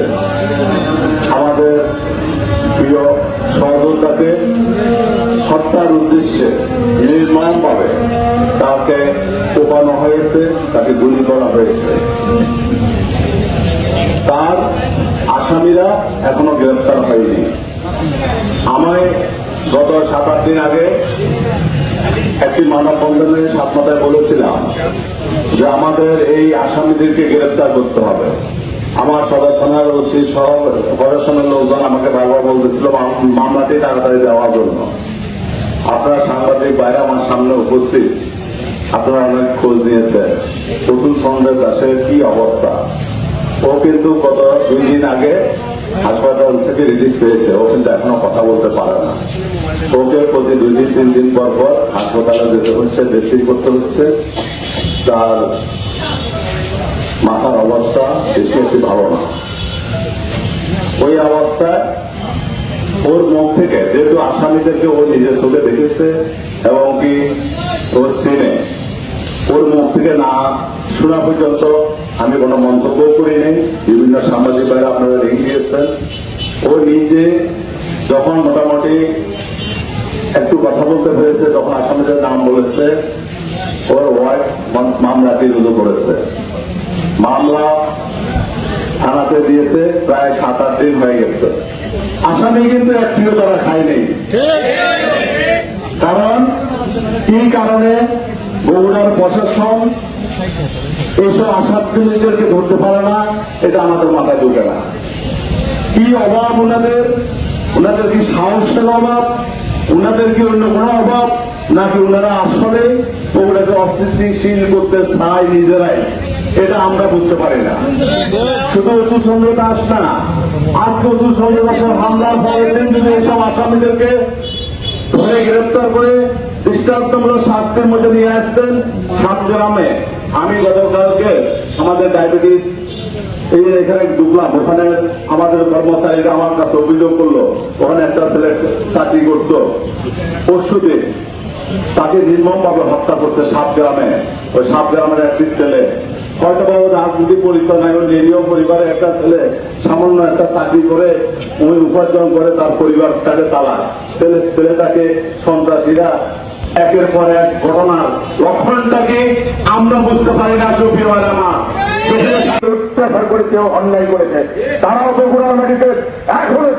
হয়েছে আমাদের প্রিয় সহযোদ্ধাকে হত্যার উদ্দেশ্যে নির্মমভাবে তাকে কোপানো হয়েছে, তাকে গুলি করা হয়েছে। তার আসামিরা এখনও গ্রেফতার হয়নি। আমায় গত সাত আট দিন আগে একটি মানববন্ধনে সাতমাতায় বলেছিলাম যে আমাদের এই আসামিদেরকে গ্রেফতার করতে হবে। আমার সদর থানার ওসি সহ প্রশাসনের লোকজন আমাকে বারবার বলতেছিল মাম- মামলাটি তাড়াতাড়ি দেওয়ার জন্য। আপনারা সাংবাদিক বাইরে আমার সামনে উপস্থিত। আপনারা অনেক খোঁজ নিয়েছেন। প্রথম সন্দেহ দাসের কি অবস্থা? ও কিন্তু গত দুই দিন আগে হাসপাতাল থেকে রিলিজ পেয়েছে। ও কিন্তু এখনও কথা বলতে পারে না। ওকে প্রতি দুই দিন, তিন দিন পর পর হাসপাতালে যেতে হচ্ছে ড্রেসিং করতে হচ্ছে। তার মাথার অবস্থা বেশি একটি ভালো না। ওই অবস্থায় ওর মুখ থেকে, যেহেতু আসামিদেরকে ও নিজের চোখে দেখেছে এবং কি ওর সিনে ওর মুখ থেকে না শোনা পর্যন্ত আমি কোনো মন্তব্য করিনি। বিভিন্ন সামাজিক ভাইরা আপনারা রেখে দিয়েছেন। ও নিজে যখন মোটামুটি একটু কথা বলতে পেরেছে তখন আসামিদের নাম বলেছে, ওর ওয়াইফ মামলাটি রুজু করেছে। মামলা থানাতে দিয়েছে, প্রায় সাত, আট দিন হয়ে গেছে। আসামি কিন্তু একটিও তারা খায়নি কারণ কি কারণে বগুড়ার প্রশাসন এইসব আসামিদেরকে ধরতে পারে না, এটা আমাদের মাথায় ঢুকে না। কি অভাব ওনাদের? ওনাদের কি সাহসের অভাব? ওনাদের কি অন্য কোনো অভাব? নাকি ওনারা আসলে ওগুলোকে অস্থিতিশীল করতে চায় নিজেরাই? এটা আমরা বুঝতে পারি না। শুধু অতুল চন্দ্র দাস না। আজকে অতুল চন্দ্র দাসের হামলার দিন যদি এইসব আসামিদেরকে ধরে গ্রেপ্তার করে দৃষ্টান্তমূলক শাস্তির মধ্যে নিয়ে আসতেন সাতগ্রামে। আমি গতকালকে আমাদের ডায়াবেটিস এই যে এখানে ঢুকলাম ওখানে আমাদের কর্মচারীরা আমার কাছে অভিযোগ করল, ওখানে একটা ছেলে চাকরি করতো পরশুতে তাকে নির্মম ভাবে হত্যা করছে সাত গ্রামে ওই সাত গ্রামের একটি ছেলে হয়তো বা ওর রাজনীতি পরিচয় নিরীহ পরিবারে একটা ছেলে সামান্য একটা চাকরি করে, ওই উপার্জন করে তার পরিবারটাকে চালায়। ছেলে, ছেলেটাকে সন্ত্রাসীরা একের পর এক ঘটনার লক্ষণটাকে আমরা বুঝতে পারি না সুপ্রিয় আমার করেছে, অন্যায় করেছে। তারাও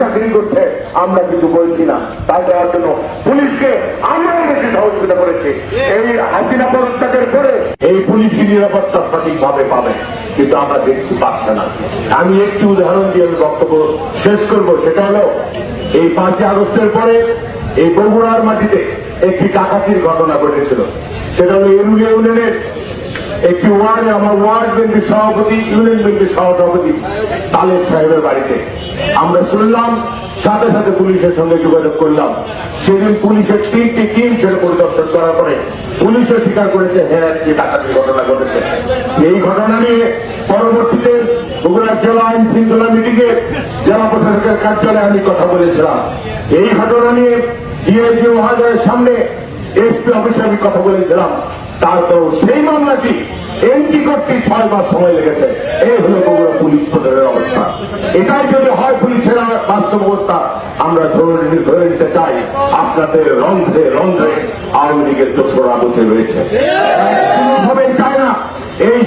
চাকরি করছে, আমরা কিছু বলছি না। তাই দেওয়ার জন্য পুলিশকে আমরাও বেশি সহযোগিতা করেছি। এই হাসিনা পদত্যাগের পরে এই পুলিশি নিরাপত্তা সঠিকভাবে পাবে। কিন্তু আমরা দেখছি পাচ্ছে না। আমি একটি উদাহরণ দিয়ে আমি বক্তব্য শেষ করব, সেটা হলো, এই পাঁচই আগস্টের পরে এই বগুড়ার মাটিতে একটি ডাকাতির ঘটনা ঘটেছিল। সেটা হলো এরুলিয়া ইউনিয়নের একটি ওয়ার্ডে আমার ওয়ার্ড বিএনপি সভাপতি, ইউনিয়ন বিএনপি সহসভাপতি তালেব সাহেবের বাড়িতে। আমরা শুনলাম, সাথে সাথে পুলিশের সঙ্গে যোগাযোগ করলাম। সেদিন পুলিশের তিনটি টিম সেটা পরিদর্শন করার পরে পুলিশও স্বীকার করেছে হ্যাঁ একটি ডাকাতির ঘটনা ঘটেছে। এই ঘটনা নিয়ে পরবর্তীতে বগুড়া জেলা আইন শৃঙ্খলা মিটিংয়ে জেলা প্রশাসকের কার্যালয়ে আমি কথা বলেছিলাম। এই ঘটনা নিয়ে ডিআইজি মহাজয়ের সামনে এসপি অফিসে আমি কথা বলেছিলাম। তারপর সেই মামলাটি এন্ট্রি করতে ছয় মাস সময় লেগেছে। এই হলো বগুড়া পুলিশ প্রধানের অবস্থা। এটাই যদি হয় পুলিশের বাস্তব অবস্থা আমরা ধরে ধরে নিতে চাই, আপনাদের রন্ধ্রে রন্ধ্রে আওয়ামী লীগের দোষরা বসে রয়েছে। চায় না। এই